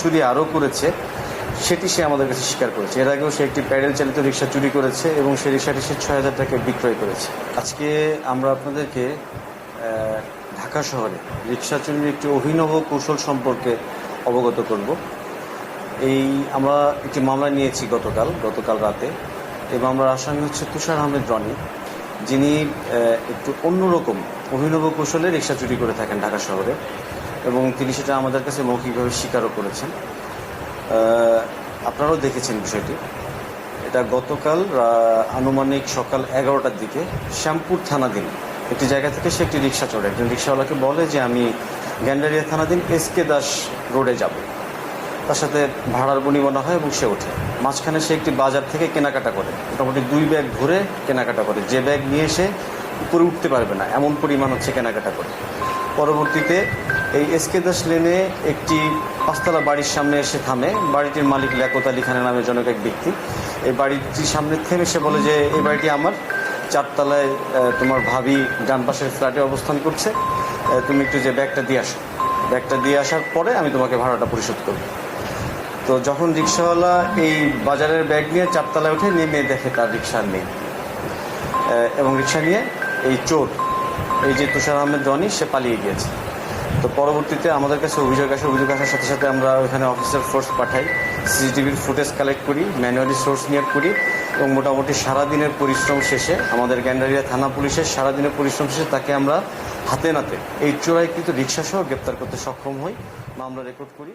চুরি আরও করেছে, সেটি সে আমাদের কাছে স্বীকার করেছে। এর আগেও সে একটি প্যাডেল চালিত রিক্সা চুরি করেছে এবং সেই রিক্সাটি সে ছয় হাজার টাকায় বিক্রয় করেছে। আজকে আমরা আপনাদেরকে ঢাকা শহরে রিক্সা চুরির একটি অভিনব কৌশল সম্পর্কে অবগত করব। এই আমরা একটি মামলা নিয়েছি গতকাল গতকাল রাতে। এই মামলার আসামি হচ্ছে তুষার আহমেদ রনি, যিনি একটু অন্যরকম অভিনব কৌশলে রিক্সা চুরি করে থাকেন ঢাকা শহরে। এবং তিনি সেটা আমাদের কাছে মৌখিকভাবে স্বীকারও করেছেন। আপনারাও দেখেছেন বিষয়টি। এটা গতকাল আনুমানিক সকাল এগারোটার দিকে শ্যামপুর থানাধীন একটি জায়গা থেকে সে একটি রিক্সা চড়ে। একজন রিক্সাওয়ালাকে বলে যে, আমি গ্যান্ডারিয়া থানাধীন এস কে দাস রোডে যাব। তার সাথে ভাড়ার বনিবনা হয় এবং সে ওঠে। মাঝখানে সে একটি বাজার থেকে কেনাকাটা করে। মোটামুটি দুই ব্যাগ ধরে কেনাকাটা করে। যে ব্যাগ নিয়ে সে উপরে উঠতে পারবে না, এমন পরিমাণ হচ্ছে কেনাকাটা করে। পরবর্তীতে এই এসকে দাস লেনে একটি পাঁচতলা বাড়ির সামনে এসে থামে। বাড়িটির মালিক লিয়াকত আলী খানের নামে জনক এক ব্যক্তি। এই বাড়িটির সামনে থেমে সে বলে যে, এই বাড়িটি আমার। চারতলায় তোমার ভাবি ডান পাশের ফ্ল্যাটে অবস্থান করছে। তুমি একটু যে ব্যাগটা দিয়ে আসো। ব্যাগটা দিয়ে আসার পরে আমি তোমাকে ভাড়াটা পরিশোধ করব। তো যখন রিক্সাওয়ালা এই বাজারের ব্যাগ নিয়ে চারতলায় উঠে নেমে দেখে তার রিক্সা নেই। এবং রিক্সা নিয়ে এই চোর, এই যে তুষার আহমেদ রনি সে পালিয়ে গিয়েছে। তো পরবর্তীতে আমাদের কাছে অভিযোগ আসে, অভিযোগ আসার সাথে সাথে আমরা ওখানে অফিসার ফোর্স পাঠাই। সিসিটিভির ফুটেজ কালেক্ট করি ম্যানুয়ালি সোর্স নিয়ে করি এবং মোটামুটি সারাদিনের পরিশ্রম শেষে আমাদের গ্যান্ডারিয়া থানা পুলিশের সারাদিনের পরিশ্রম শেষে তাকে আমরা হাতে নাতে এই চোরাইকৃত রিক্সা সহ গ্রেপ্তার করতে সক্ষম হই। মামলা রেকর্ড করি।